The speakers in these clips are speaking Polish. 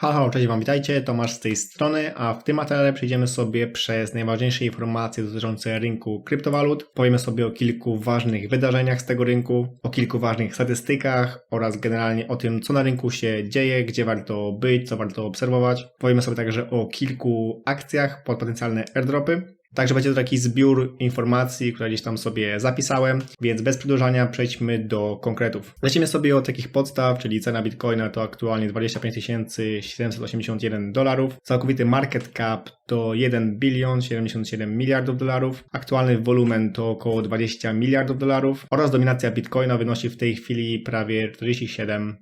Halo, cześć Wam, witajcie, Tomasz z tej strony, a w tym materiale przejdziemy sobie przez najważniejsze informacje dotyczące rynku kryptowalut. Powiemy sobie o kilku ważnych wydarzeniach z tego rynku, o kilku ważnych statystykach oraz generalnie o tym, co na rynku się dzieje, gdzie warto być, co warto obserwować. Powiemy sobie także o kilku akcjach pod potencjalne airdropy. Także będzie to taki zbiór informacji, które gdzieś tam sobie zapisałem, więc bez przedłużania przejdźmy do konkretów. Lecimy sobie od takich podstaw, czyli cena Bitcoina to aktualnie 25 781 dolarów, całkowity market cap to 1 bilion 77 miliardów dolarów, aktualny wolumen to około 20 miliardów dolarów oraz dominacja Bitcoina wynosi w tej chwili prawie 47%.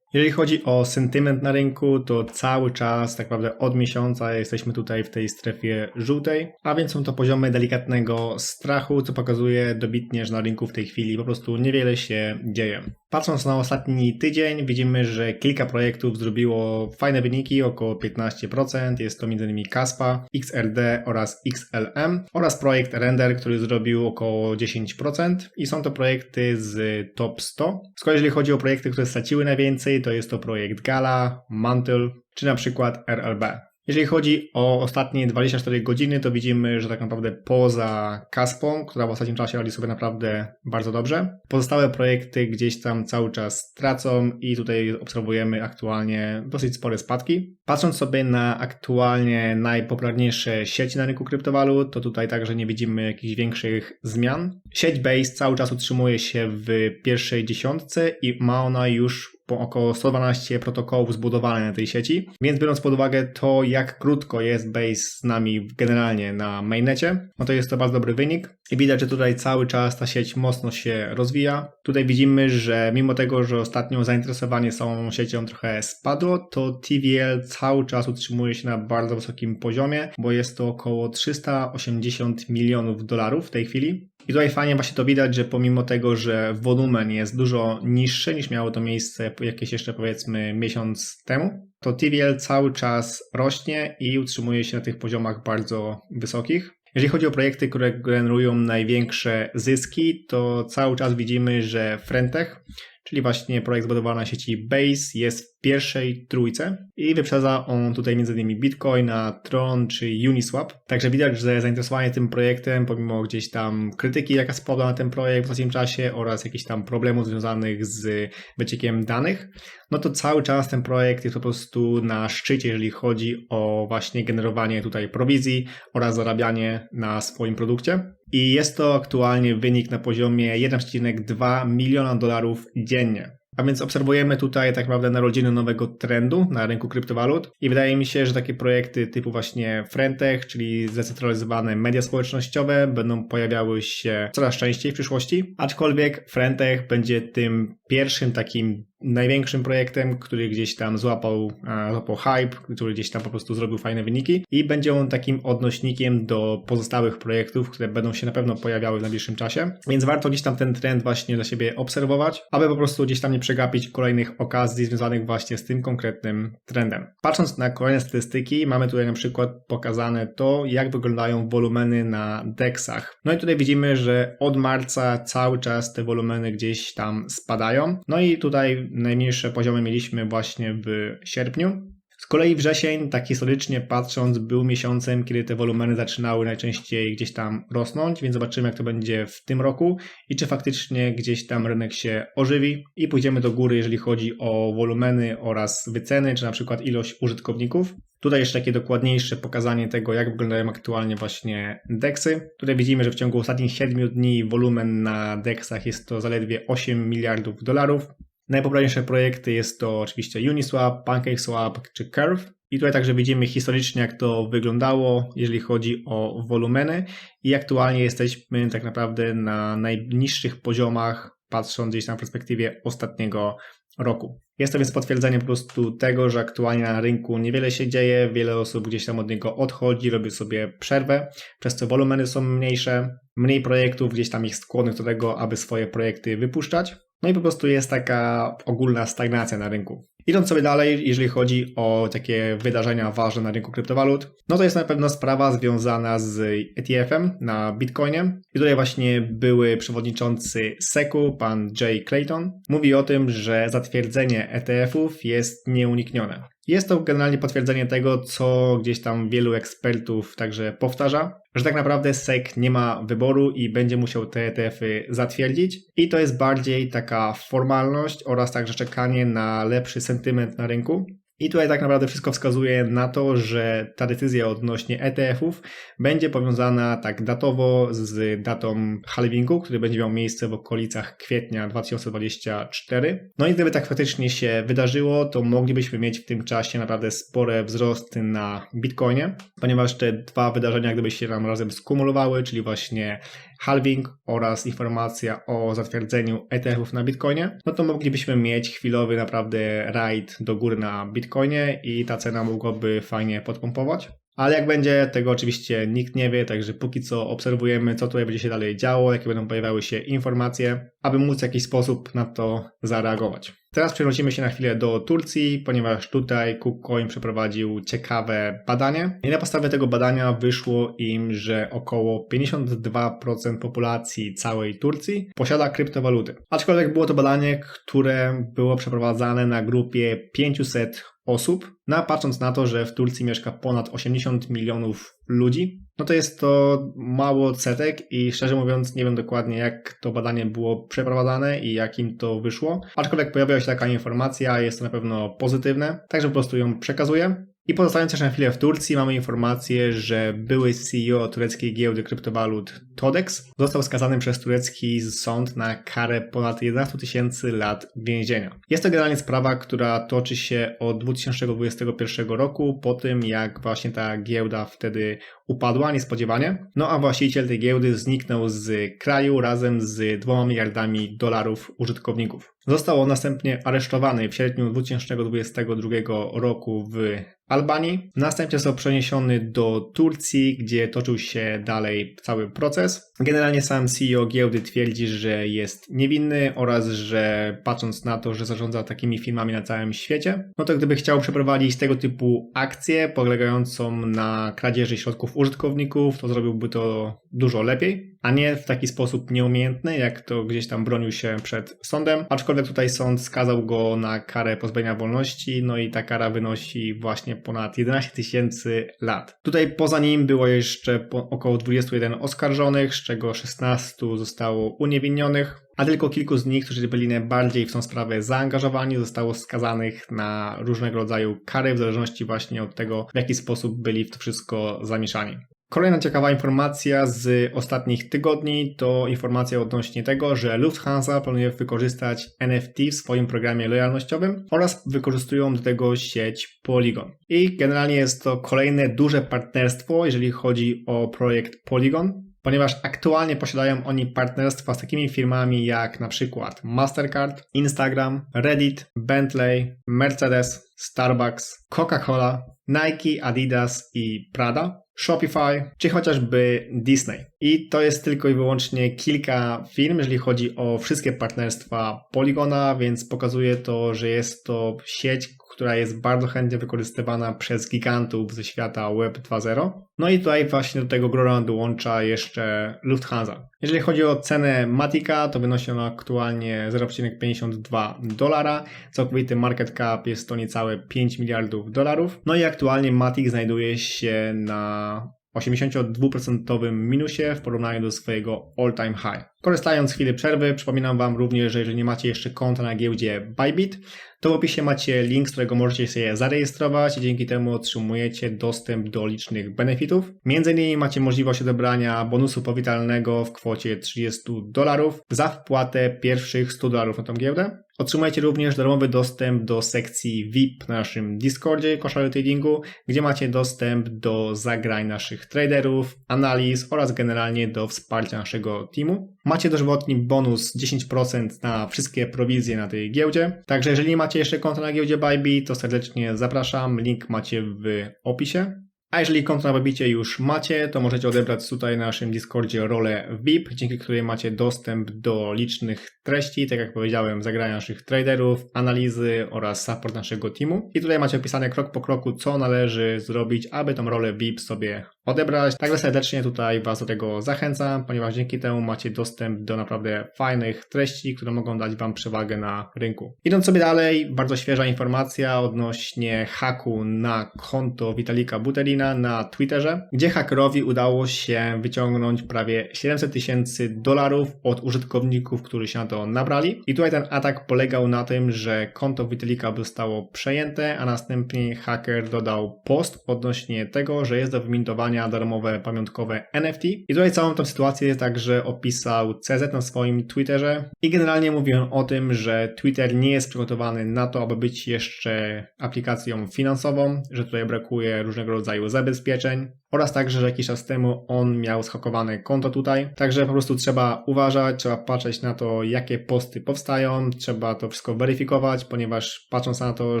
Jeżeli chodzi o sentyment na rynku, to cały czas, tak naprawdę od miesiąca jesteśmy tutaj w tej strefie żółtej, a więc są to poziomy delikatnego strachu, co pokazuje dobitnie, że na rynku w tej chwili po prostu niewiele się dzieje. Patrząc na ostatni tydzień, widzimy, że kilka projektów zrobiło fajne wyniki, około 15%. Jest to m.in. Kaspa, XRD oraz XLM oraz projekt Render, który zrobił około 10% i są to projekty z top 100. Z kolei jeżeli chodzi o projekty, które straciły najwięcej, to jest to projekt Gala, Mantle czy na przykład RLB. Jeżeli chodzi o ostatnie 24 godziny, to widzimy, że tak naprawdę poza Kaspą, która w ostatnim czasie radzi sobie naprawdę bardzo dobrze, pozostałe projekty gdzieś tam cały czas tracą i tutaj obserwujemy aktualnie dosyć spore spadki. Patrząc sobie na aktualnie najpopularniejsze sieci na rynku kryptowalut, to tutaj także nie widzimy jakichś większych zmian. Sieć Base cały czas utrzymuje się w pierwszej dziesiątce i ma ona już około 112 protokołów zbudowane na tej sieci, więc biorąc pod uwagę to, jak krótko jest Base z nami generalnie na mainnecie, no to jest to bardzo dobry wynik i widać, że tutaj cały czas ta sieć mocno się rozwija. Tutaj widzimy, że mimo tego, że ostatnio zainteresowanie samą siecią trochę spadło, to TVL cały czas utrzymuje się na bardzo wysokim poziomie, bo jest to około 380 milionów dolarów w tej chwili. I tutaj fajnie właśnie to widać, że pomimo tego, że wolumen jest dużo niższy niż miało to miejsce jakieś jeszcze powiedzmy miesiąc temu, to TVL cały czas rośnie i utrzymuje się na tych poziomach bardzo wysokich. Jeżeli chodzi o projekty, które generują największe zyski, to cały czas widzimy, że Frentech, czyli właśnie projekt zbudowany na sieci Base, jest pierwszej trójce i wyprzedza on tutaj m.in. Bitcoina, Tron czy Uniswap. Także widać, że zainteresowanie tym projektem, pomimo gdzieś tam krytyki, jaka spadła na ten projekt w ostatnim czasie oraz jakichś tam problemów związanych z wyciekiem danych, no to cały czas ten projekt jest po prostu na szczycie, jeżeli chodzi o właśnie generowanie tutaj prowizji oraz zarabianie na swoim produkcie. I jest to aktualnie wynik na poziomie 1,2 miliona dolarów dziennie. A więc obserwujemy tutaj tak naprawdę narodziny nowego trendu na rynku kryptowalut i wydaje mi się, że takie projekty typu właśnie Frentech, czyli zdecentralizowane media społecznościowe będą pojawiały się coraz częściej w przyszłości, aczkolwiek Frentech będzie tym pierwszym takim największym projektem, który gdzieś tam złapał, złapał hype, który gdzieś tam po prostu zrobił fajne wyniki i będzie on takim odnośnikiem do pozostałych projektów, które będą się na pewno pojawiały w najbliższym czasie, więc warto gdzieś tam ten trend właśnie dla siebie obserwować, aby po prostu gdzieś tam nie przegapić kolejnych okazji związanych właśnie z tym konkretnym trendem. Patrząc na kolejne statystyki, mamy tutaj na przykład pokazane to, jak wyglądają wolumeny na DEXach. No i tutaj widzimy, że od marca cały czas te wolumeny gdzieś tam spadają. No i tutaj najmniejsze poziomy mieliśmy właśnie w sierpniu. Z kolei wrzesień, tak historycznie patrząc, był miesiącem, kiedy te wolumeny zaczynały najczęściej gdzieś tam rosnąć, więc zobaczymy, jak to będzie w tym roku i czy faktycznie gdzieś tam rynek się ożywi i pójdziemy do góry, jeżeli chodzi o wolumeny oraz wyceny, czy na przykład ilość użytkowników. Tutaj jeszcze takie dokładniejsze pokazanie tego, jak wyglądają aktualnie właśnie DEXy. Tutaj widzimy, że w ciągu ostatnich 7 dni wolumen na DEXach jest to zaledwie 8 miliardów dolarów. Najpopularniejsze projekty jest to oczywiście Uniswap, PancakeSwap czy Curve. I tutaj także widzimy historycznie, jak to wyglądało, jeżeli chodzi o wolumeny. I aktualnie jesteśmy tak naprawdę na najniższych poziomach, patrząc gdzieś na perspektywie ostatniego roku. Jest to więc potwierdzenie po prostu tego, że aktualnie na rynku niewiele się dzieje, wiele osób gdzieś tam od niego odchodzi, robi sobie przerwę, przez co wolumeny są mniejsze, mniej projektów, gdzieś tam ich skłonnych do tego, aby swoje projekty wypuszczać. No i po prostu jest taka ogólna stagnacja na rynku. Idąc sobie dalej, jeżeli chodzi o takie wydarzenia ważne na rynku kryptowalut, no to jest na pewno sprawa związana z ETF-em na Bitcoinie. I tutaj właśnie były przewodniczący SEC-u, pan Jay Clayton, mówi o tym, że zatwierdzenie ETF-ów jest nieuniknione. Jest to generalnie potwierdzenie tego, co gdzieś tam wielu ekspertów także powtarza, że tak naprawdę SEC nie ma wyboru i będzie musiał te ETF-y zatwierdzić. I to jest bardziej taka formalność oraz także czekanie na lepszy sentyment na rynku. I tutaj tak naprawdę wszystko wskazuje na to, że ta decyzja odnośnie ETF-ów będzie powiązana tak datowo z datą halvingu, który będzie miał miejsce w okolicach kwietnia 2024. No i gdyby tak faktycznie się wydarzyło, to moglibyśmy mieć w tym czasie naprawdę spore wzrosty na Bitcoinie, ponieważ te dwa wydarzenia gdyby się nam razem skumulowały, czyli właśnie halving oraz informacja o zatwierdzeniu ETF-ów na Bitcoinie, no to moglibyśmy mieć chwilowy naprawdę raid do góry na Bitcoinie i ta cena mogłaby fajnie podpompować. Ale jak będzie, tego oczywiście nikt nie wie, także póki co obserwujemy, co tutaj będzie się dalej działo, jakie będą pojawiały się informacje, aby móc w jakiś sposób na to zareagować. Teraz przenosimy się na chwilę do Turcji, ponieważ tutaj KuCoin przeprowadził ciekawe badanie. I na podstawie tego badania wyszło im, że około 52% populacji całej Turcji posiada kryptowaluty. Aczkolwiek było to badanie, które było przeprowadzane na grupie 500 osób. No patrząc na to, że w Turcji mieszka ponad 80 milionów ludzi, no to jest to mało setek i szczerze mówiąc nie wiem dokładnie jak to badanie było przeprowadzane i jak im to wyszło. Aczkolwiek pojawiła się taka informacja, jest to na pewno pozytywne, także po prostu ją przekazuję. I pozostając jeszcze na chwilę w Turcji, mamy informację, że były CEO tureckiej giełdy kryptowalut Todex został skazany przez turecki sąd na karę ponad 11 tysięcy lat więzienia. Jest to generalnie sprawa, która toczy się od 2021 roku, po tym jak właśnie ta giełda wtedy upadła niespodziewanie. No a właściciel tej giełdy zniknął z kraju razem z 2 miliardami dolarów użytkowników. Został on następnie aresztowany w sierpniu 2022 roku w Albanii. Następnie został przeniesiony do Turcji, gdzie toczył się dalej cały proces. Generalnie sam CEO giełdy twierdzi, że jest niewinny oraz, że patrząc na to, że zarządza takimi firmami na całym świecie, no to gdyby chciał przeprowadzić tego typu akcję polegającą na kradzieży środków użytkowników, to zrobiłby to dużo lepiej, a nie w taki sposób nieumiejętny, jak to gdzieś tam bronił się przed sądem. Aczkolwiek tutaj sąd skazał go na karę pozbawienia wolności, no i ta kara wynosi właśnie ponad 11 tysięcy lat. Tutaj poza nim było jeszcze około 21 oskarżonych, z czego 16 zostało uniewinnionych a tylko kilku z nich, którzy byli najbardziej w tą sprawę zaangażowani, zostało skazanych na różnego rodzaju kary, w zależności właśnie od tego, w jaki sposób byli w to wszystko zamieszani. Kolejna ciekawa informacja z ostatnich tygodni to informacja odnośnie tego, że Lufthansa planuje wykorzystać NFT w swoim programie lojalnościowym oraz wykorzystują do tego sieć Polygon. I generalnie jest to kolejne duże partnerstwo, jeżeli chodzi o projekt Polygon, ponieważ aktualnie posiadają oni partnerstwa z takimi firmami jak na przykład Mastercard, Instagram, Reddit, Bentley, Mercedes, Starbucks, Coca-Cola, Nike, Adidas i Prada. Shopify, czy chociażby Disney. I to jest tylko i wyłącznie kilka firm, jeżeli chodzi o wszystkie partnerstwa Polygona, więc pokazuje to, że jest to sieć, która jest bardzo chętnie wykorzystywana przez gigantów ze świata Web 2.0. No i tutaj właśnie do tego grona dołącza jeszcze Lufthansa. Jeżeli chodzi o cenę Matika, to wynosi ona aktualnie 0,52 dolara. Całkowity market cap jest to niecałe 5 miliardów dolarów. No i aktualnie Matic znajduje się na 82% minusie w porównaniu do swojego all-time high. Korzystając z chwili przerwy, przypominam Wam również, że jeżeli nie macie jeszcze konta na giełdzie Bybit, to w opisie macie link, z którego możecie się zarejestrować i dzięki temu otrzymujecie dostęp do licznych benefitów. Między innymi macie możliwość odebrania bonusu powitalnego w kwocie 30 dolarów za wpłatę pierwszych 100 dolarów na tą giełdę. Otrzymujecie również darmowy dostęp do sekcji VIP na naszym Discordzie Koszary Tradingu, gdzie macie dostęp do zagrań naszych traderów, analiz oraz generalnie do wsparcia naszego teamu. Macie dożywotni bonus 10% na wszystkie prowizje na tej giełdzie. Także jeżeli nie macie jeszcze konta na giełdzie Bybit, to serdecznie zapraszam. Link macie w opisie. A jeżeli konto na Babicie już macie, to możecie odebrać tutaj na naszym Discordzie rolę VIP, dzięki której macie dostęp do licznych treści, tak jak powiedziałem, zagrania naszych traderów, analizy oraz support naszego teamu. I tutaj macie opisane krok po kroku, co należy zrobić, aby tą rolę VIP sobie odebrać. Także serdecznie tutaj Was do tego zachęcam, ponieważ dzięki temu macie dostęp do naprawdę fajnych treści, które mogą dać Wam przewagę na rynku. Idąc sobie dalej, bardzo świeża informacja odnośnie haku na konto Witalika Buterina na Twitterze, gdzie hakerowi udało się wyciągnąć prawie 700 tysięcy dolarów od użytkowników, którzy się na to nabrali. I tutaj ten atak polegał na tym, że konto Witalika zostało przejęte, a następnie haker dodał post odnośnie tego, że jest do wymintowania darmowe pamiątkowe NFT. I tutaj całą tą sytuację także opisał CZ na swoim Twitterze i generalnie mówią o tym, że Twitter nie jest przygotowany na to, aby być jeszcze aplikacją finansową, że tutaj brakuje różnego rodzaju zabezpieczeń oraz także, że jakiś czas temu on miał schakowane konto tutaj. Także po prostu trzeba uważać, trzeba patrzeć na to, jakie posty powstają, trzeba to wszystko weryfikować, ponieważ patrząc na to,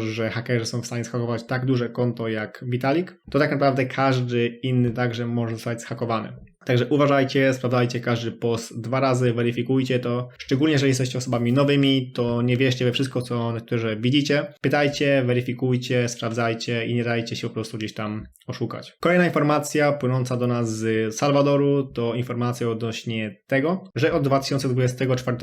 że hakerzy są w stanie schakować tak duże konto jak Vitalik, to tak naprawdę każdy inny także może zostać schakowany. Także uważajcie, sprawdzajcie każdy post dwa razy, weryfikujcie to. Szczególnie jeżeli jesteście osobami nowymi, to nie wierzcie we wszystko, co niektórzy widzicie. Pytajcie, weryfikujcie, sprawdzajcie i nie dajcie się po prostu gdzieś tam oszukać. Kolejna informacja płynąca do nas z Salwadoru to informacja odnośnie tego, że od 2024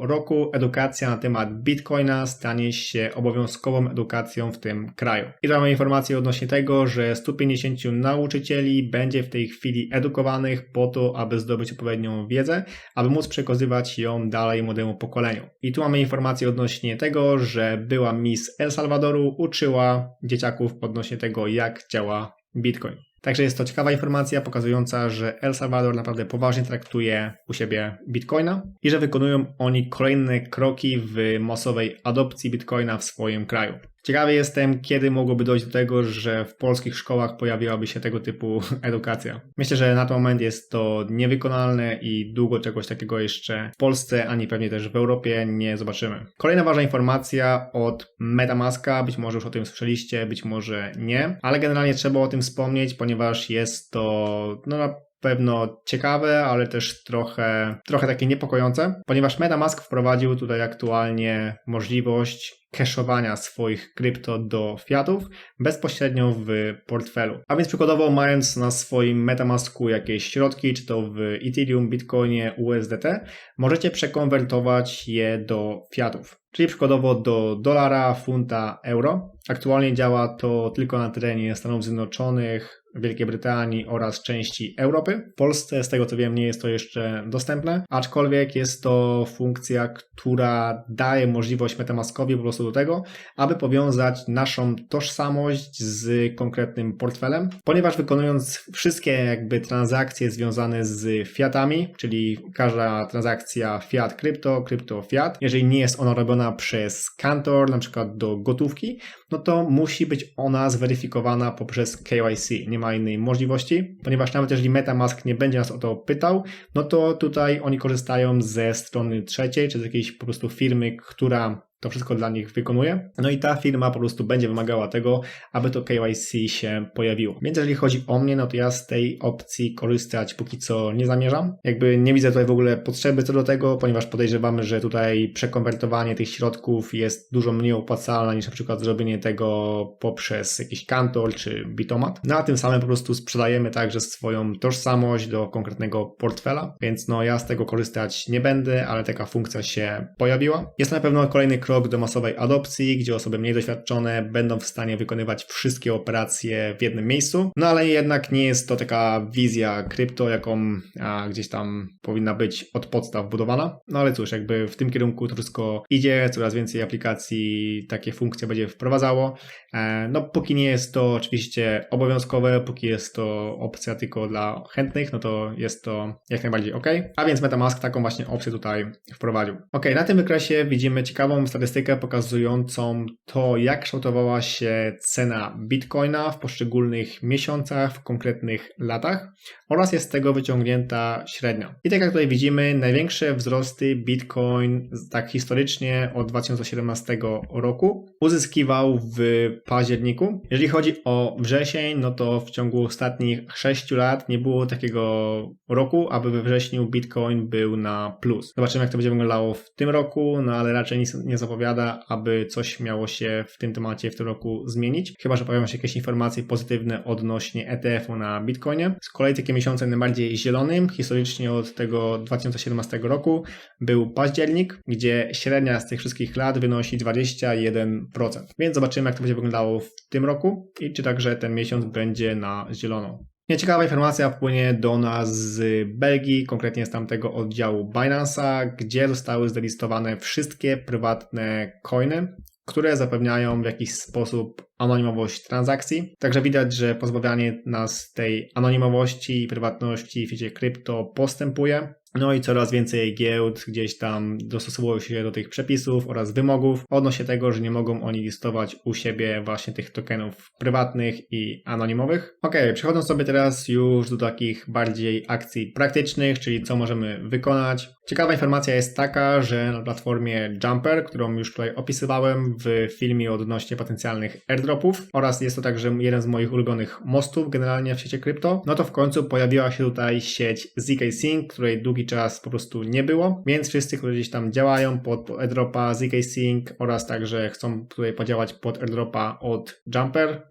roku edukacja na temat Bitcoina stanie się obowiązkową edukacją w tym kraju. I mamy informację odnośnie tego, że 150 nauczycieli będzie w tej chwili edukowanych po to, aby zdobyć odpowiednią wiedzę, aby móc przekazywać ją dalej młodemu pokoleniu. I tu mamy informację odnośnie tego, że była Miss El Salvadoru, uczyła dzieciaków odnośnie tego, jak działa Bitcoin. Także jest to ciekawa informacja pokazująca, że El Salvador naprawdę poważnie traktuje u siebie Bitcoina i że wykonują oni kolejne kroki w masowej adopcji Bitcoina w swoim kraju. Ciekawy jestem, kiedy mogłoby dojść do tego, że w polskich szkołach pojawiłaby się tego typu edukacja. Myślę, że na ten moment jest to niewykonalne i długo czegoś takiego jeszcze w Polsce, ani pewnie też w Europie nie zobaczymy. Kolejna ważna informacja od Metamaska, być może już o tym słyszeliście, być może nie, ale generalnie trzeba o tym wspomnieć, ponieważ jest to no, pewno ciekawe, ale też trochę, trochę takie niepokojące, ponieważ MetaMask wprowadził tutaj aktualnie możliwość cashowania swoich krypto do fiatów bezpośrednio w portfelu. A więc przykładowo mając na swoim Metamasku jakieś środki, czy to w Ethereum, Bitcoinie, USDT, możecie przekonwertować je do fiatów. Czyli przykładowo do dolara, funta, euro. Aktualnie działa to tylko na terenie Stanów Zjednoczonych, Wielkiej Brytanii oraz części Europy. W Polsce, z tego co wiem, nie jest to jeszcze dostępne, aczkolwiek jest to funkcja, która daje możliwość Metamaskowi po prostu do tego, aby powiązać naszą tożsamość z konkretnym portfelem, ponieważ wykonując wszystkie jakby transakcje związane z fiatami, czyli każda transakcja fiat krypto, krypto fiat, jeżeli nie jest ona robiona przez kantor, na przykład do gotówki, no to musi być ona zweryfikowana poprzez KYC. Nie ma innej możliwości, ponieważ nawet jeżeli MetaMask nie będzie nas o to pytał, no to tutaj oni korzystają ze strony trzeciej, czy z jakiejś po prostu firmy, która to wszystko dla nich wykonuje. No i ta firma po prostu będzie wymagała tego, aby to KYC się pojawiło. Więc jeżeli chodzi o mnie, no to ja z tej opcji korzystać póki co nie zamierzam. Jakby nie widzę tutaj w ogóle potrzeby co do tego, ponieważ podejrzewamy, że tutaj przekonwertowanie tych środków jest dużo mniej opłacalne niż na przykład zrobienie tego poprzez jakiś kantor czy bitomat. No a tym samym po prostu sprzedajemy także swoją tożsamość do konkretnego portfela, więc no ja z tego korzystać nie będę, ale taka funkcja się pojawiła. Jest na pewno kolejny krok do masowej adopcji, gdzie osoby mniej doświadczone będą w stanie wykonywać wszystkie operacje w jednym miejscu. No ale jednak nie jest to taka wizja krypto, jaką a, gdzieś tam powinna być od podstaw budowana. No ale cóż, jakby w tym kierunku to wszystko idzie, coraz więcej aplikacji takie funkcje będzie wprowadzało. E, no póki nie jest to oczywiście obowiązkowe, póki jest to opcja tylko dla chętnych, no to jest to jak najbardziej ok. A więc MetaMask taką właśnie opcję tutaj wprowadził. Ok, na tym wykresie widzimy ciekawą statystykę pokazującą to, jak kształtowała się cena Bitcoina w poszczególnych miesiącach, w konkretnych latach oraz jest z tego wyciągnięta średnia. I tak jak tutaj widzimy, największe wzrosty Bitcoin tak historycznie od 2017 roku uzyskiwał w październiku. Jeżeli chodzi o wrzesień, no to w ciągu ostatnich 6 lat nie było takiego roku, aby we wrześniu Bitcoin był na plus. Zobaczymy, jak to będzie wyglądało w tym roku, no ale raczej nic nie zapowiada, aby coś miało się w tym temacie w tym roku zmienić. Chyba, że pojawią się jakieś informacje pozytywne odnośnie ETF-u na Bitcoinie. Z kolei takie miesiące najbardziej zielonym, historycznie od tego 2017 roku, był październik, gdzie średnia z tych wszystkich lat wynosi 21%. Więc zobaczymy, jak to będzie wyglądało w tym roku i czy także ten miesiąc będzie na zielono. Nieciekawa informacja wpłynie do nas z Belgii, konkretnie z tamtego oddziału Binance'a, gdzie zostały zdelistowane wszystkie prywatne coiny, które zapewniają w jakiś sposób anonimowość transakcji. Także widać, że pozbawianie nas tej anonimowości i prywatności w świecie krypto postępuje. No i coraz więcej giełd gdzieś tam dostosowują się do tych przepisów oraz wymogów odnośnie tego, że nie mogą oni listować u siebie właśnie tych tokenów prywatnych i anonimowych. Ok, przechodząc sobie teraz już do takich bardziej akcji praktycznych, czyli co możemy wykonać. Ciekawa informacja jest taka, że na platformie Jumper, którą już tutaj opisywałem w filmie odnośnie potencjalnych airdropów oraz jest to także jeden z moich ulubionych mostów generalnie w świecie krypto, no to w końcu pojawiła się tutaj sieć ZK Sync, której długi czas po prostu nie było, więc wszyscy, którzy gdzieś tam działają pod airdropa ZK Sync oraz także chcą tutaj podziałać pod airdropa od Jumper,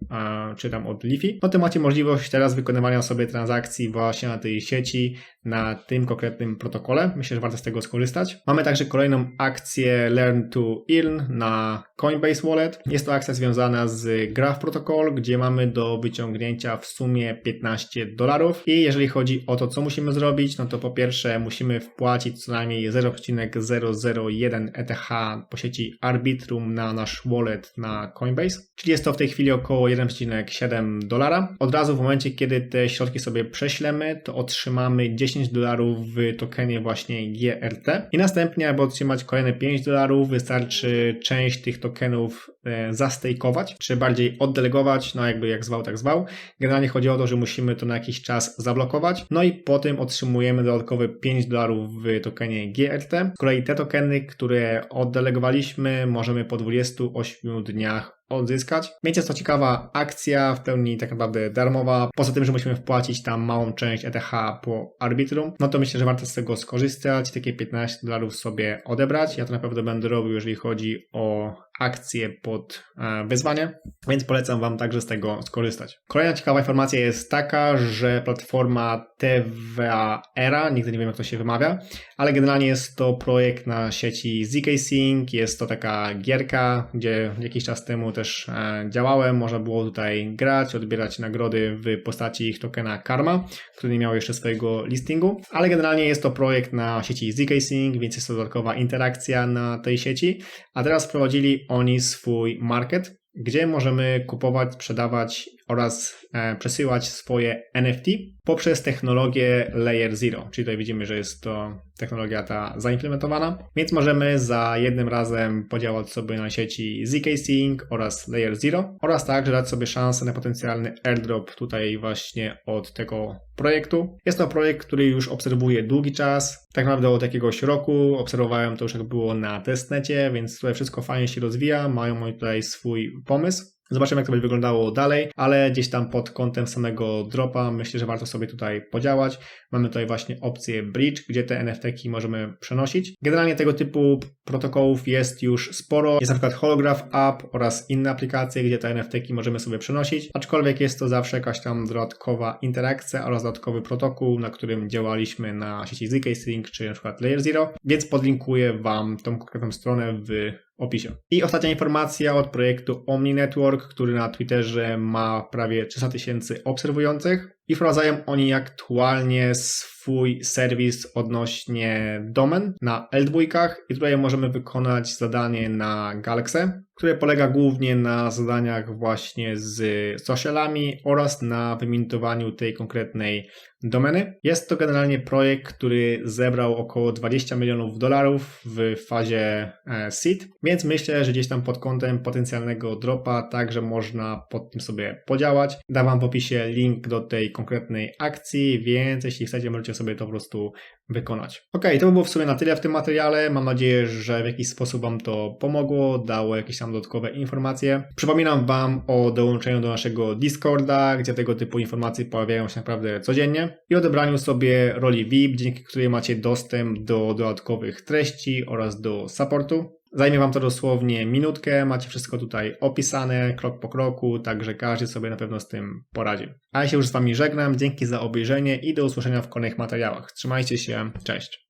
czy tam od Leafy, no to macie możliwość teraz wykonywania sobie transakcji właśnie na tej sieci, na tym konkretnym protokole. Myślę, że warto z tego skorzystać. Mamy także kolejną akcję Learn to Earn na Coinbase Wallet. Jest to akcja związana z Graph Protocol, gdzie mamy do wyciągnięcia w sumie 15 dolarów. I jeżeli chodzi o to, co musimy zrobić, no to po pierwsze musimy wpłacić co najmniej 0,001 ETH po sieci Arbitrum na nasz wallet na Coinbase, czyli jest to w tej chwili około 1,7 dolara. Od razu w momencie, kiedy te środki sobie prześlemy, to otrzymamy 10 dolarów w tokenie właśnie GRT i następnie, aby otrzymać kolejne 5 dolarów, wystarczy część tych tokenów e, zastejkować, czy bardziej oddelegować, no jakby jak zwał, tak zwał. Generalnie chodzi o to, że musimy to na jakiś czas zablokować, no i po tym otrzymujemy dodatkowe 5 dolarów w tokenie GRT. Z kolei te tokeny, które oddelegowaliśmy, możemy po 28 dniach odzyskać. Więc to ciekawa akcja, w pełni tak naprawdę darmowa. Poza tym, że musimy wpłacić tam małą część ETH po arbitrum, no to myślę, że warto z tego skorzystać, takie 15 dolarów sobie odebrać. Ja to na pewno będę robił, jeżeli chodzi o akcje pod e, wyzwanie, więc polecam Wam także z tego skorzystać. Kolejna ciekawa informacja jest taka, że platforma TVA Era, nigdy nie wiem jak to się wymawia, ale generalnie jest to projekt na sieci ZK Sync, jest to taka gierka, gdzie jakiś czas temu też e, działałem, można było tutaj grać, odbierać nagrody w postaci ich tokena Karma, który nie miał jeszcze swojego listingu, ale generalnie jest to projekt na sieci ZK Sync, więc jest to dodatkowa interakcja na tej sieci, a teraz wprowadzili oni swój market, gdzie możemy kupować, sprzedawać oraz e, przesyłać swoje NFT poprzez technologię Layer Zero. Czyli tutaj widzimy, że jest to technologia ta zaimplementowana, więc możemy za jednym razem podziałać sobie na sieci ZK Sync oraz Layer Zero oraz także dać sobie szansę na potencjalny airdrop tutaj właśnie od tego projektu. Jest to projekt, który już obserwuję długi czas, tak naprawdę od jakiegoś roku. Obserwowałem to już jak było na testnecie, więc tutaj wszystko fajnie się rozwija, mają oni tutaj swój pomysł. Zobaczymy, jak to będzie wyglądało dalej, ale gdzieś tam pod kątem samego dropa myślę, że warto sobie tutaj podziałać. Mamy tutaj właśnie opcję Bridge, gdzie te NFT-ki możemy przenosić. Generalnie tego typu protokołów jest już sporo. Jest na przykład Holograph App oraz inne aplikacje, gdzie te NFT-ki możemy sobie przenosić, aczkolwiek jest to zawsze jakaś tam dodatkowa interakcja oraz dodatkowy protokół, na którym działaliśmy na sieci ZK czy na przykład Layer Zero, więc podlinkuję Wam tą konkretną stronę w opisie. I ostatnia informacja od projektu Omni Network, który na Twitterze ma prawie 300 tysięcy obserwujących. I wprowadzają oni aktualnie swój serwis odnośnie domen na L2 i tutaj możemy wykonać zadanie na Galaxy, które polega głównie na zadaniach właśnie z socialami oraz na wymintowaniu tej konkretnej domeny. Jest to generalnie projekt, który zebrał około 20 milionów dolarów w fazie e, seed, więc myślę, że gdzieś tam pod kątem potencjalnego dropa także można pod tym sobie podziałać. Dam w opisie link do tej konkretnej akcji, więc jeśli chcecie, możecie sobie to po prostu wykonać. Ok, to by było w sumie na tyle w tym materiale. Mam nadzieję, że w jakiś sposób Wam to pomogło, dało jakieś tam dodatkowe informacje. Przypominam Wam o dołączeniu do naszego Discorda, gdzie tego typu informacje pojawiają się naprawdę codziennie i odebraniu sobie roli VIP, dzięki której macie dostęp do dodatkowych treści oraz do supportu. Zajmie Wam to dosłownie minutkę, macie wszystko tutaj opisane krok po kroku, także każdy sobie na pewno z tym poradzi. A ja się już z Wami żegnam, dzięki za obejrzenie i do usłyszenia w kolejnych materiałach. Trzymajcie się, cześć!